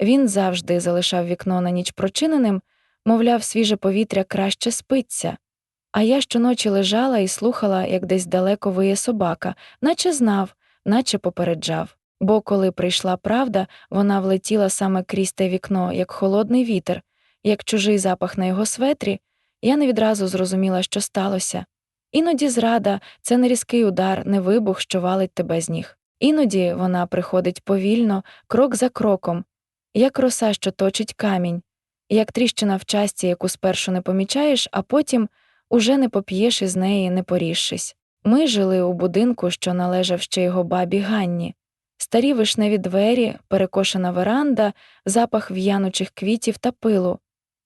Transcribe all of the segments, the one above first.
Він завжди залишав вікно на ніч прочиненим, мовляв, свіже повітря краще спиться. А я щоночі лежала і слухала, як десь далеко виє собака, наче знав, наче попереджав. Бо коли прийшла правда, вона влетіла саме крізь те вікно, як холодний вітер, як чужий запах на його светрі, я не відразу зрозуміла, що сталося. Іноді зрада це не різкий удар, не вибух, що валить тебе з ніг. Іноді вона приходить повільно, крок за кроком, як роса, що точить камінь, як тріщина в часті, яку спершу не помічаєш, а потім уже не поп'єш із неї, не порішшись. Ми жили у будинку, що належав ще його бабі Ганні. Старі вишневі двері, перекошена веранда, запах в'янучих квітів та пилу.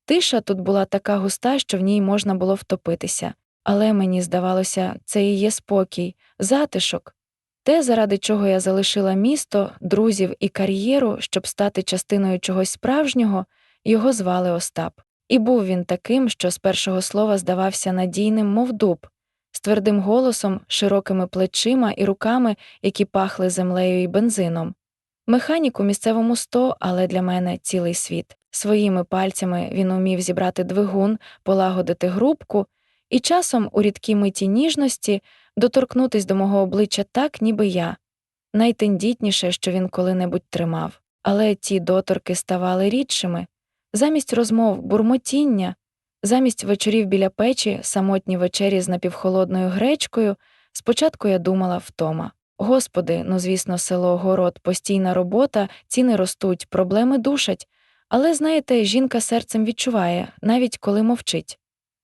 Тиша тут була така густа, що в ній можна було втопитися. Але мені здавалося, це і є спокій, затишок. Те, заради чого я залишила місто, друзів і кар'єру, щоб стати частиною чогось справжнього, його звали Остап. І був він таким, що з першого слова здавався надійним, мов дуб, з твердим голосом, широкими плечима і руками, які пахли землею і бензином. Механік у місцевому сто, але для мене цілий світ. Своїми пальцями він умів зібрати двигун, полагодити грубку, і часом у рідкій миті ніжності доторкнутись до мого обличчя так, ніби я, найтендітніше, що він коли-небудь тримав. Але ті доторки ставали рідшими. Замість розмов бурмотіння, замість вечорів біля печі, самотні вечері з напівхолодною гречкою, спочатку я думала втома. Господи, ну звісно, село, город, постійна робота, ціни ростуть, проблеми душать. Але, знаєте, жінка серцем відчуває, навіть коли мовчить.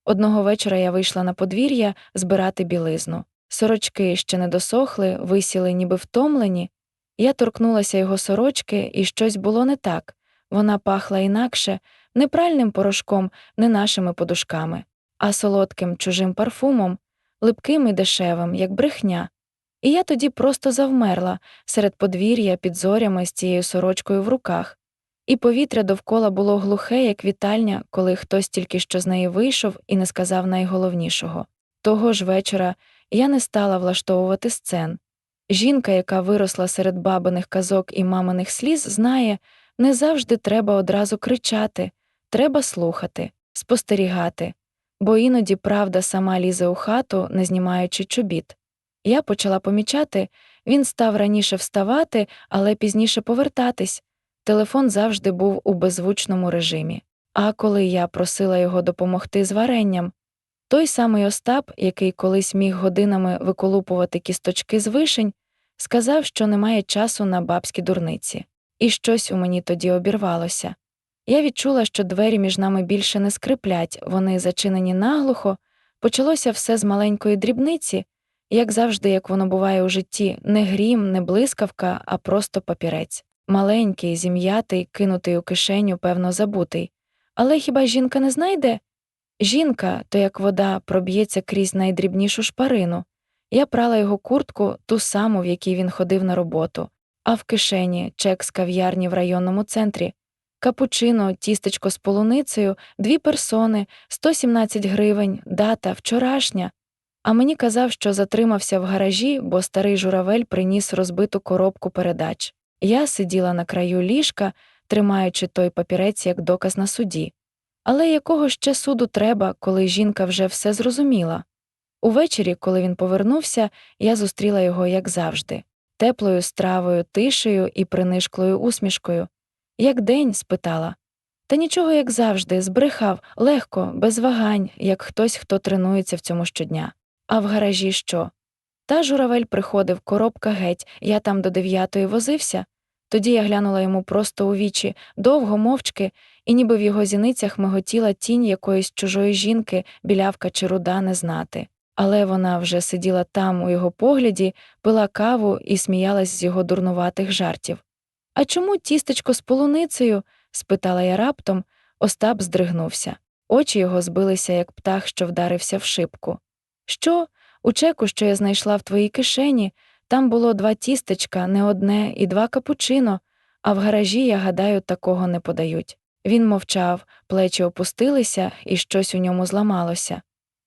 Одного вечора я вийшла на подвір'я збирати білизну. Сорочки ще не досохли, висіли, ніби втомлені. Я торкнулася його сорочки, і щось було не так. Вона пахла інакше, не пральним порошком, не нашими подушками, а солодким чужим парфумом, липким і дешевим, як брехня. І я тоді просто завмерла серед подвір'я під зорями з цією сорочкою в руках, і повітря довкола було глухе, як вітальня, коли хтось тільки що з неї вийшов і не сказав найголовнішого. Того ж вечора я не стала влаштовувати сцен. Жінка, яка виросла серед бабиних казок і маминих сліз, знає, не завжди треба одразу кричати, треба слухати, спостерігати, бо іноді правда сама лізе у хату, не знімаючи чобіт. Я почала помічати, він став раніше вставати, але пізніше повертатись. Телефон завжди був у беззвучному режимі. А коли я просила його допомогти з варенням, той самий Остап, який колись міг годинами виколупувати кісточки з вишень, сказав, що немає часу на бабські дурниці, і щось у мені тоді обірвалося. Я відчула, що двері між нами більше не скриплять, вони зачинені наглухо, почалося все з маленької дрібниці, як завжди, як воно буває у житті, не грім, не блискавка, а просто папірець. Маленький, зім'ятий, кинутий у кишеню, певно, забутий. Але хіба жінка не знайде? Жінка, то як вода, проб'ється крізь найдрібнішу шпарину. Я прала його куртку, ту саму, в якій він ходив на роботу, а в кишені чек з кав'ярні в районному центрі, капучино, тістечко з полуницею, дві персони, 117 гривень, дата, вчорашня. А мені казав, що затримався в гаражі, бо старий журавель приніс розбиту коробку передач. Я сиділа на краю ліжка, тримаючи той папірець як доказ на суді. Але якого ще суду треба, коли жінка вже все зрозуміла? Увечері, коли він повернувся, я зустріла його, як завжди, теплою стравою, тишею і принишклою усмішкою. Як день? спитала. Та нічого, як завжди, збрехав, легко, без вагань, як хтось, хто тренується в цьому щодня. А в гаражі що? Та журавель приходив, коробка геть, я там до дев'ятої возився. Тоді я глянула йому просто у вічі, довго, мовчки, і ніби в його зіницях миготіла тінь якоїсь чужої жінки, білявка чи руда не знати. Але вона вже сиділа там, у його погляді, пила каву і сміялась з його дурнуватих жартів. А чому тістечко з полуницею? спитала я раптом, Остап здригнувся. Очі його збилися, як птах, що вдарився в шибку. Що? У чеку, що я знайшла в твоїй кишені, там було два тістечка, не одне, і два капучино, а в гаражі, я гадаю, такого не подають. Він мовчав, плечі опустилися, і щось у ньому зламалося.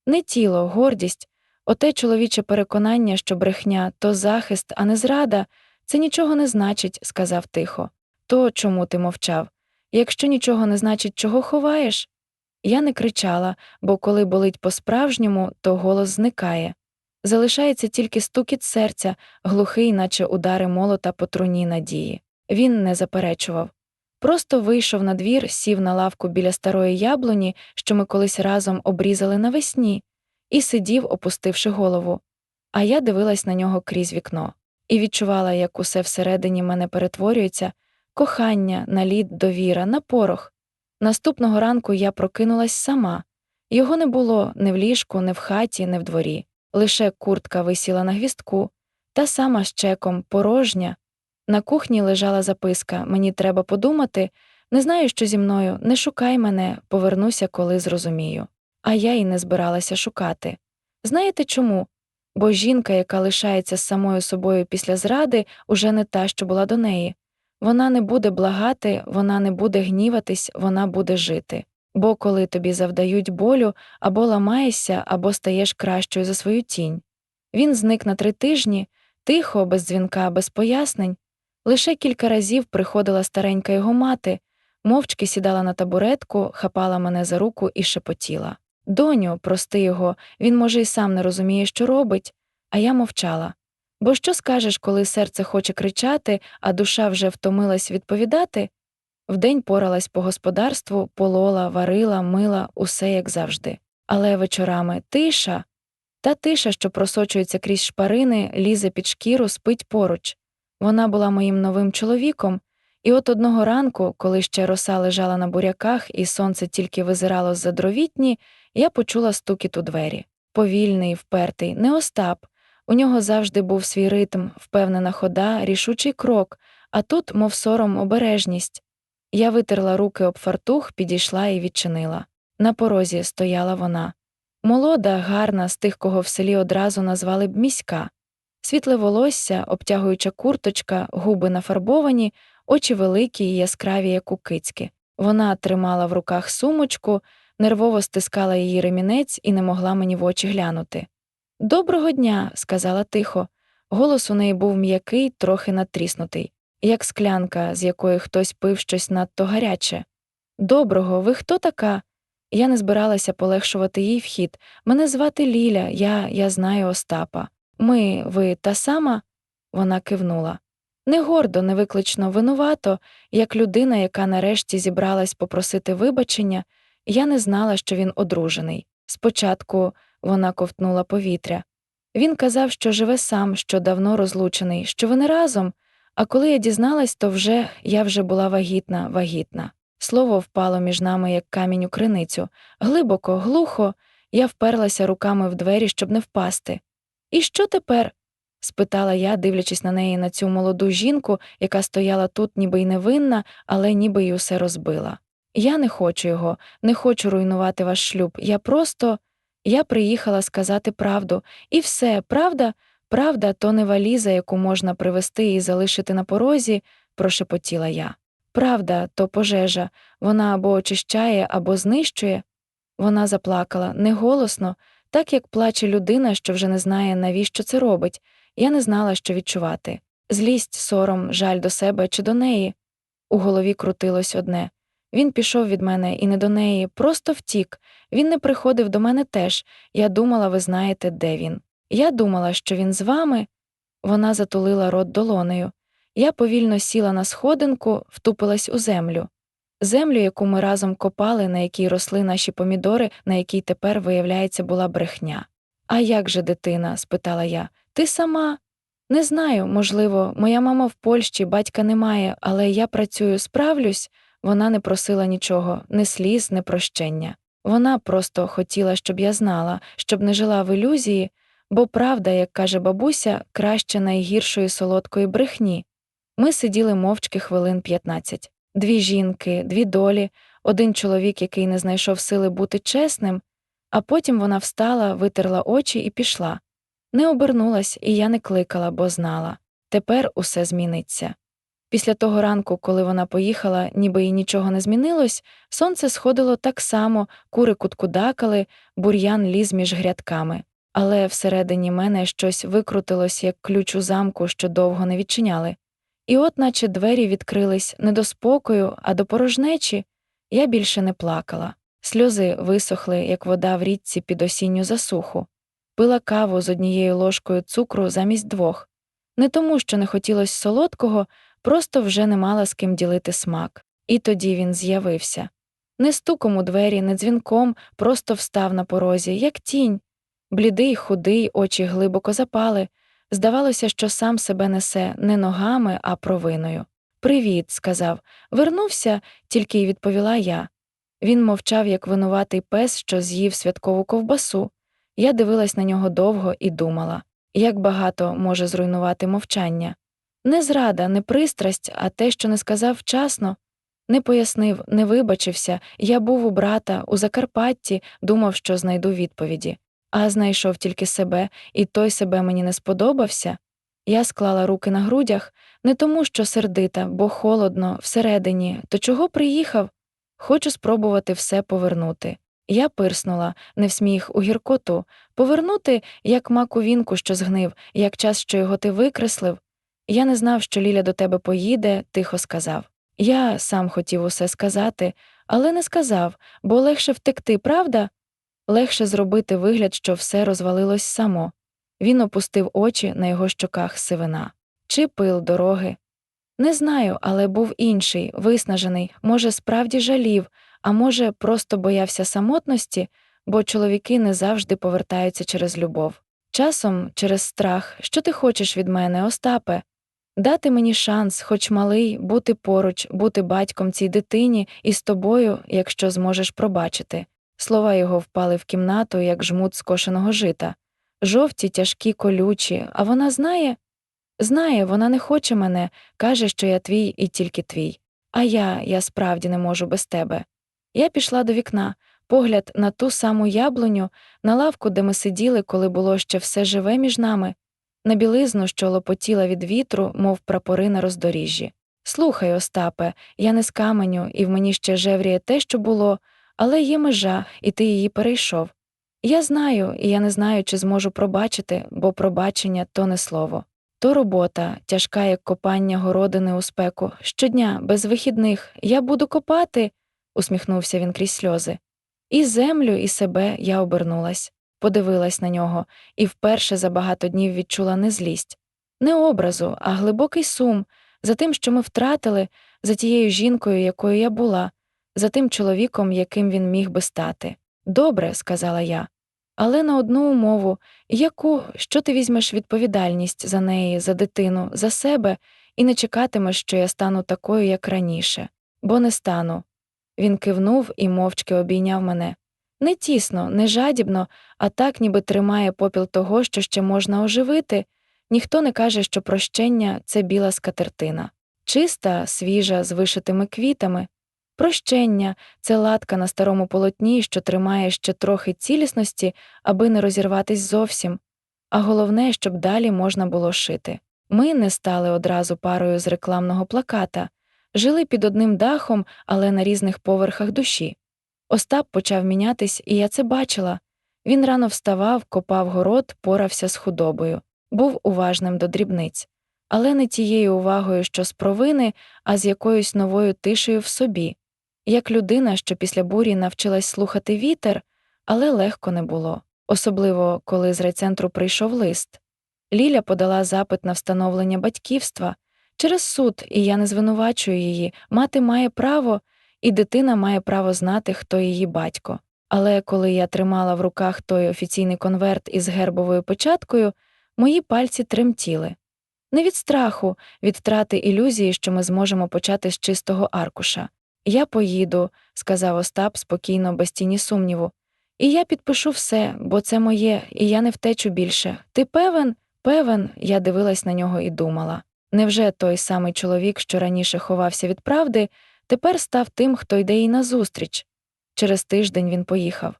Не тіло, гордість, оте чоловіче переконання, що брехня то захист, а не зрада, це нічого не значить, сказав тихо. То чому ти мовчав? Якщо нічого не значить, чого ховаєш? Я не кричала, бо коли болить по-справжньому, то голос зникає. Залишається тільки стукіт серця, глухий, наче удари молота по труні надії. Він не заперечував. Просто вийшов на двір, сів на лавку біля старої яблуні, що ми колись разом обрізали навесні, і сидів, опустивши голову. А я дивилась на нього крізь вікно і відчувала, як усе всередині мене перетворюється кохання, наліт, довіра, на порох. Наступного ранку я прокинулась сама. Його не було ні в ліжку, ні в хаті, ні в дворі. Лише куртка висіла на гвістку, та сама з чеком, порожня. На кухні лежала записка Мені треба подумати, не знаю, що зі мною, не шукай мене, повернуся, коли зрозумію. А я й не збиралася шукати. Знаєте чому? Бо жінка, яка лишається з самою собою після зради, уже не та, що була до неї. Вона не буде благати, вона не буде гніватись, вона буде жити. Бо коли тобі завдають болю, або ламаєшся, або стаєш кращою за свою тінь. Він зник на три тижні, тихо, без дзвінка, без пояснень. Лише кілька разів приходила старенька його мати, мовчки сідала на табуретку, хапала мене за руку і шепотіла. Доню, прости його, він, може, й сам не розуміє, що робить, а я мовчала. Бо що скажеш, коли серце хоче кричати, а душа вже втомилась відповідати? Вдень поралась по господарству, полола, варила, мила, усе як завжди. Але вечорами тиша. Та тиша, що просочується крізь шпарини, лізе під шкіру, спить поруч. Вона була моїм новим чоловіком, і от одного ранку, коли ще роса лежала на буряках і сонце тільки визирало з за дровітні, я почула стукіт у двері. Повільний, впертий, не Остап. У нього завжди був свій ритм, впевнена хода, рішучий крок, а тут, мов сором, обережність. Я витерла руки об фартух, підійшла і відчинила. На порозі стояла вона. Молода, гарна, з тих, кого в селі одразу назвали б міська. Світле волосся, обтягуюча курточка, губи нафарбовані, очі великі і яскраві, як у кицьки. Вона тримала в руках сумочку, нервово стискала її ремінець і не могла мені в очі глянути. Доброго дня, сказала тихо. Голос у неї був м'який, трохи натріснутий, як склянка, з якої хтось пив щось надто гаряче. Доброго, ви хто така? Я не збиралася полегшувати їй вхід. Мене звати Ліля, я я знаю Остапа. Ми, ви та сама? Вона кивнула. Не гордо, не виклично винувато, як людина, яка нарешті зібралась попросити вибачення, я не знала, що він одружений. Спочатку вона ковтнула повітря. Він казав, що живе сам, що давно розлучений, що вони разом, а коли я дізналась, то вже я вже була вагітна, вагітна. Слово впало між нами, як камінь у криницю. Глибоко, глухо, я вперлася руками в двері, щоб не впасти. І що тепер? спитала я, дивлячись на неї на цю молоду жінку, яка стояла тут, ніби й невинна, але ніби й усе розбила. Я не хочу його, не хочу руйнувати ваш шлюб. Я просто. Я приїхала сказати правду, і все, правда, правда, то не валіза, яку можна привезти і залишити на порозі, прошепотіла я. Правда, то пожежа, вона або очищає, або знищує. Вона заплакала неголосно, так як плаче людина, що вже не знає, навіщо це робить. Я не знала, що відчувати злість, сором, жаль до себе чи до неї. У голові крутилось одне він пішов від мене і не до неї, просто втік. Він не приходив до мене теж. Я думала, ви знаєте, де він. Я думала, що він з вами. Вона затулила рот долонею. Я повільно сіла на сходинку, втупилась у землю. Землю, яку ми разом копали, на якій росли наші помідори, на якій тепер, виявляється, була брехня. А як же дитина? спитала я. Ти сама? Не знаю, можливо, моя мама в Польщі, батька немає, але я працюю, справлюсь. Вона не просила нічого, ні сліз, ні прощення. Вона просто хотіла, щоб я знала, щоб не жила в ілюзії, бо правда, як каже бабуся, краще найгіршої солодкої брехні. Ми сиділи мовчки хвилин 15. Дві жінки, дві долі, один чоловік, який не знайшов сили бути чесним, а потім вона встала, витерла очі і пішла. Не обернулась, і я не кликала, бо знала. Тепер усе зміниться. Після того ранку, коли вона поїхала, ніби й нічого не змінилось, сонце сходило так само, кури куткудакали, бур'ян ліз між грядками, але всередині мене щось викрутилось, як ключ у замку, що довго не відчиняли. І от наче двері відкрились не до спокою, а до порожнечі, я більше не плакала. Сльози висохли, як вода в річці під осінню засуху. Пила каву з однією ложкою цукру замість двох. Не тому, що не хотілося солодкого, просто вже не мала з ким ділити смак. І тоді він з'явився. Не стуком у двері, не дзвінком, просто встав на порозі, як тінь. Блідий, худий, очі глибоко запали. Здавалося, що сам себе несе не ногами, а провиною. Привіт, сказав. Вернувся, тільки й відповіла я. Він мовчав, як винуватий пес, що з'їв святкову ковбасу. Я дивилась на нього довго і думала, як багато може зруйнувати мовчання. Не зрада, не пристрасть, а те, що не сказав вчасно. Не пояснив, не вибачився, я був у брата, у Закарпатті, думав, що знайду відповіді. А знайшов тільки себе, і той себе мені не сподобався. Я склала руки на грудях, не тому, що сердита, бо холодно, всередині, то чого приїхав? Хочу спробувати все повернути. Я пирснула, не в сміх, у гіркоту, повернути, як маку вінку, що згнив, як час, що його ти викреслив. Я не знав, що Ліля до тебе поїде, тихо сказав. Я сам хотів усе сказати, але не сказав, бо легше втекти, правда? Легше зробити вигляд, що все розвалилось само. Він опустив очі на його щоках сивина. Чи пил дороги? Не знаю, але був інший, виснажений, може, справді жалів, а може, просто боявся самотності, бо чоловіки не завжди повертаються через любов. Часом через страх, що ти хочеш від мене, Остапе, дати мені шанс, хоч малий, бути поруч, бути батьком цій дитині і з тобою, якщо зможеш пробачити. Слова його впали в кімнату, як жмут скошеного жита. Жовті, тяжкі, колючі, а вона знає? Знає, вона не хоче мене, каже, що я твій і тільки твій. А я, я справді не можу без тебе. Я пішла до вікна, погляд на ту саму яблуню, на лавку, де ми сиділи, коли було ще все живе між нами, на білизну, що лопотіла від вітру, мов прапори на роздоріжжі. Слухай, Остапе, я не з каменю, і в мені ще жевріє те, що було, але є межа, і ти її перейшов. Я знаю, і я не знаю, чи зможу пробачити, бо пробачення то не слово. То робота, тяжка, як копання городини у спеку. Щодня, без вихідних, я буду копати, усміхнувся він крізь сльози. І землю, і себе я обернулась, подивилась на нього і вперше за багато днів відчула не злість, не образу, а глибокий сум за тим, що ми втратили, за тією жінкою, якою я була, за тим чоловіком, яким він міг би стати. Добре, сказала я, але на одну умову, яку, що ти візьмеш відповідальність за неї, за дитину, за себе, і не чекатимеш, що я стану такою, як раніше, бо не стану. Він кивнув і мовчки обійняв мене. Не тісно, не жадібно, а так, ніби тримає попіл того, що ще можна оживити. Ніхто не каже, що прощення це біла скатертина, чиста, свіжа, з вишитими квітами. Прощення це латка на старому полотні, що тримає ще трохи цілісності, аби не розірватись зовсім, а головне, щоб далі можна було шити. Ми не стали одразу парою з рекламного плаката, жили під одним дахом, але на різних поверхах душі. Остап почав мінятись, і я це бачила. Він рано вставав, копав город, порався з худобою, був уважним до дрібниць, але не тією увагою, що з провини, а з якоюсь новою тишею в собі як людина, що після бурі навчилась слухати вітер, але легко не було, особливо коли з райцентру прийшов лист. Ліля подала запит на встановлення батьківства через суд, і я не звинувачую її. Мати має право, і дитина має право знати, хто її батько. Але коли я тримала в руках той офіційний конверт із гербовою печаткою, мої пальці тремтіли. Не від страху, від втрати ілюзії, що ми зможемо почати з чистого аркуша. Я поїду, сказав Остап спокійно, без тіні сумніву. І я підпишу все, бо це моє, і я не втечу більше. Ти певен? Певен, я дивилась на нього і думала. Невже той самий чоловік, що раніше ховався від правди, тепер став тим, хто йде їй назустріч? Через тиждень він поїхав.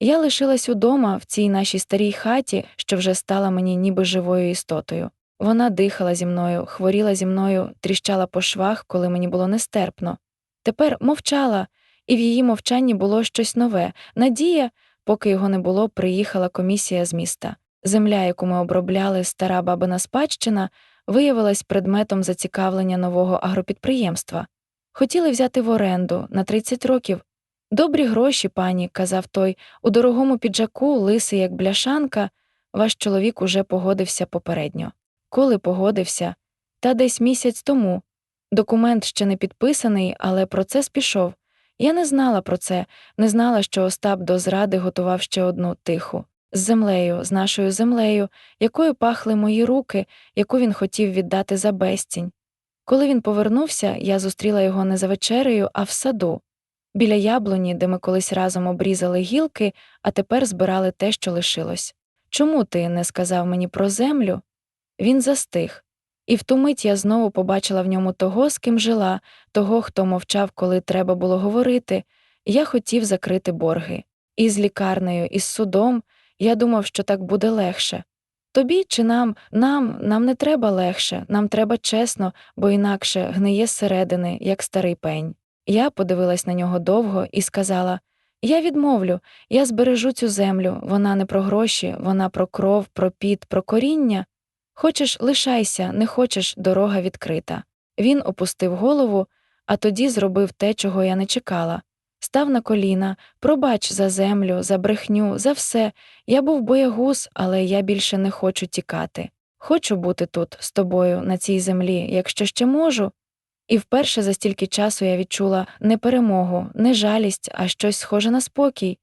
Я лишилась удома в цій нашій старій хаті, що вже стала мені ніби живою істотою. Вона дихала зі мною, хворіла зі мною, тріщала по швах, коли мені було нестерпно. Тепер мовчала, і в її мовчанні було щось нове. Надія, поки його не було, приїхала комісія з міста. Земля, яку ми обробляли, стара бабина спадщина, виявилась предметом зацікавлення нового агропідприємства. Хотіли взяти в оренду на 30 років. Добрі гроші, пані, казав той, у дорогому піджаку, лисий, як бляшанка, ваш чоловік уже погодився попередньо. Коли погодився? Та десь місяць тому. Документ ще не підписаний, але процес пішов. Я не знала про це, не знала, що Остап до зради готував ще одну тиху з землею, з нашою землею, якою пахли мої руки, яку він хотів віддати за безцінь. Коли він повернувся, я зустріла його не за вечерею, а в саду, біля яблуні, де ми колись разом обрізали гілки, а тепер збирали те, що лишилось. Чому ти не сказав мені про землю? Він застиг. І в ту мить я знову побачила в ньому того, з ким жила, того, хто мовчав, коли треба було говорити, я хотів закрити борги. І з лікарнею, і з судом я думав, що так буде легше. Тобі чи нам, нам, нам не треба легше, нам треба чесно, бо інакше гниє зсередини, як старий пень. Я подивилась на нього довго і сказала Я відмовлю, я збережу цю землю, вона не про гроші, вона про кров, про піт, про коріння. Хочеш, лишайся, не хочеш, дорога відкрита. Він опустив голову, а тоді зробив те, чого я не чекала. Став на коліна, пробач за землю, за брехню, за все. Я був боягуз, але я більше не хочу тікати. Хочу бути тут, з тобою, на цій землі, якщо ще можу. І вперше за стільки часу я відчула не перемогу, не жалість, а щось схоже на спокій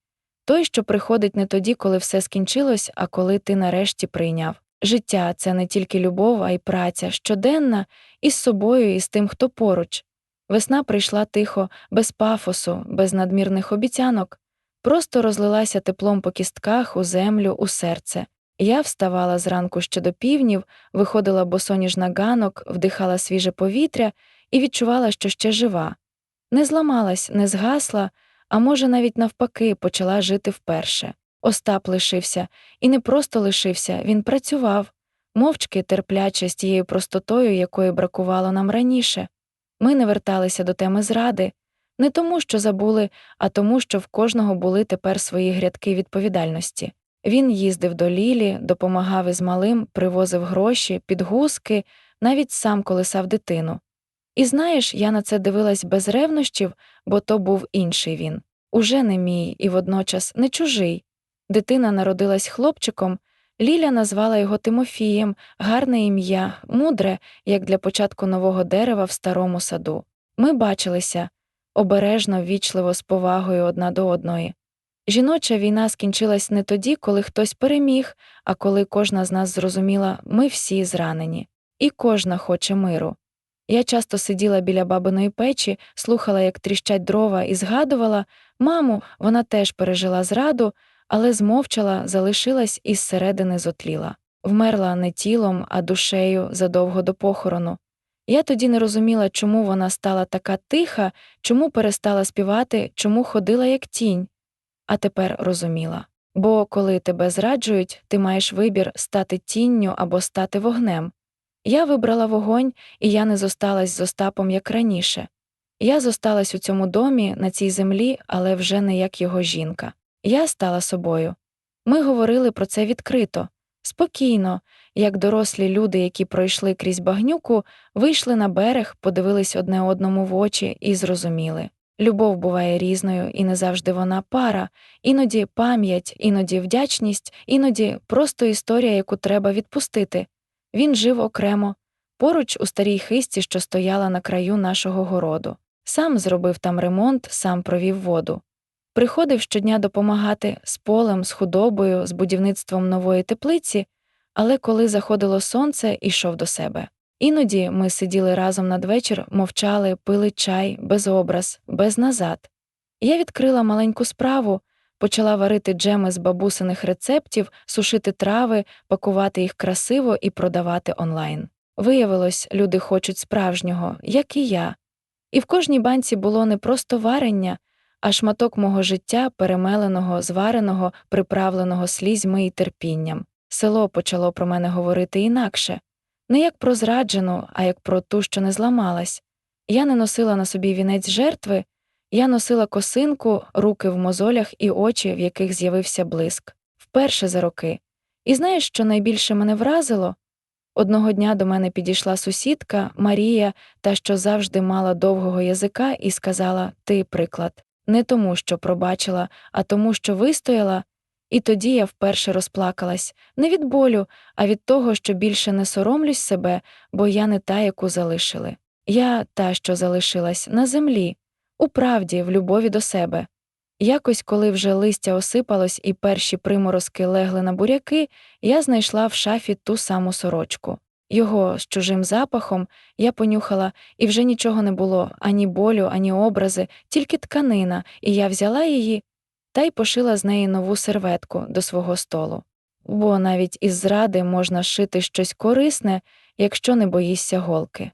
той, що приходить не тоді, коли все скінчилось, а коли ти нарешті прийняв. Життя це не тільки любов, а й праця, щоденна, із собою, і з тим, хто поруч. Весна прийшла тихо, без пафосу, без надмірних обіцянок, просто розлилася теплом по кістках, у землю, у серце. Я вставала зранку ще до півнів, виходила босоніж на ганок, вдихала свіже повітря і відчувала, що ще жива. Не зламалась, не згасла, а може, навіть навпаки, почала жити вперше. Остап лишився, і не просто лишився, він працював, мовчки терпляче з тією простотою, якої бракувало нам раніше. Ми не верталися до теми зради, не тому, що забули, а тому, що в кожного були тепер свої грядки відповідальності. Він їздив до Лілі, допомагав із малим, привозив гроші, підгузки, навіть сам колисав дитину. І знаєш, я на це дивилась без ревнощів, бо то був інший він, уже не мій і водночас не чужий. Дитина народилась хлопчиком, Ліля назвала його Тимофієм, гарне ім'я, мудре, як для початку нового дерева в старому саду. Ми бачилися обережно, ввічливо, з повагою одна до одної. Жіноча війна скінчилась не тоді, коли хтось переміг, а коли кожна з нас зрозуміла, ми всі зранені, і кожна хоче миру. Я часто сиділа біля бабиної печі, слухала, як тріщать дрова, і згадувала маму, вона теж пережила зраду, але змовчала, залишилась і зсередини зотліла. Вмерла не тілом, а душею задовго до похорону. Я тоді не розуміла, чому вона стала така тиха, чому перестала співати, чому ходила як тінь. А тепер розуміла. Бо коли тебе зраджують, ти маєш вибір стати тінню або стати вогнем. Я вибрала вогонь, і я не зосталась з Остапом, як раніше. Я зосталась у цьому домі, на цій землі, але вже не як його жінка. Я стала собою. Ми говорили про це відкрито, спокійно, як дорослі люди, які пройшли крізь багнюку, вийшли на берег, подивились одне одному в очі і зрозуміли. Любов буває різною, і не завжди вона пара, іноді пам'ять, іноді вдячність, іноді просто історія, яку треба відпустити. Він жив окремо, поруч у старій хисті, що стояла на краю нашого городу. Сам зробив там ремонт, сам провів воду. Приходив щодня допомагати з полем, з худобою, з будівництвом нової теплиці, але коли заходило сонце, ішов до себе. Іноді ми сиділи разом надвечір, мовчали, пили чай, без образ, без назад. Я відкрила маленьку справу, почала варити джеми з бабусиних рецептів, сушити трави, пакувати їх красиво і продавати онлайн. Виявилось, люди хочуть справжнього, як і я. І в кожній банці було не просто варення, а шматок мого життя, перемеленого, звареного, приправленого слізьми і терпінням. Село почало про мене говорити інакше не як про зраджену, а як про ту, що не зламалась. Я не носила на собі вінець жертви, я носила косинку, руки в мозолях і очі, в яких з'явився блиск, вперше за роки. І знаєш, що найбільше мене вразило? Одного дня до мене підійшла сусідка Марія, та що завжди мала довгого язика, і сказала: Ти приклад, не тому, що пробачила, а тому, що вистояла. І тоді я вперше розплакалась не від болю, а від того, що більше не соромлюсь себе, бо я не та, яку залишили. Я та, що залишилась на землі, у правді, в любові до себе. Якось, коли вже листя осипалось і перші приморозки легли на буряки, я знайшла в шафі ту саму сорочку. Його з чужим запахом я понюхала, і вже нічого не було ані болю, ані образи, тільки тканина, і я взяла її та й пошила з неї нову серветку до свого столу. Бо навіть із зради можна шити щось корисне, якщо не боїшся голки.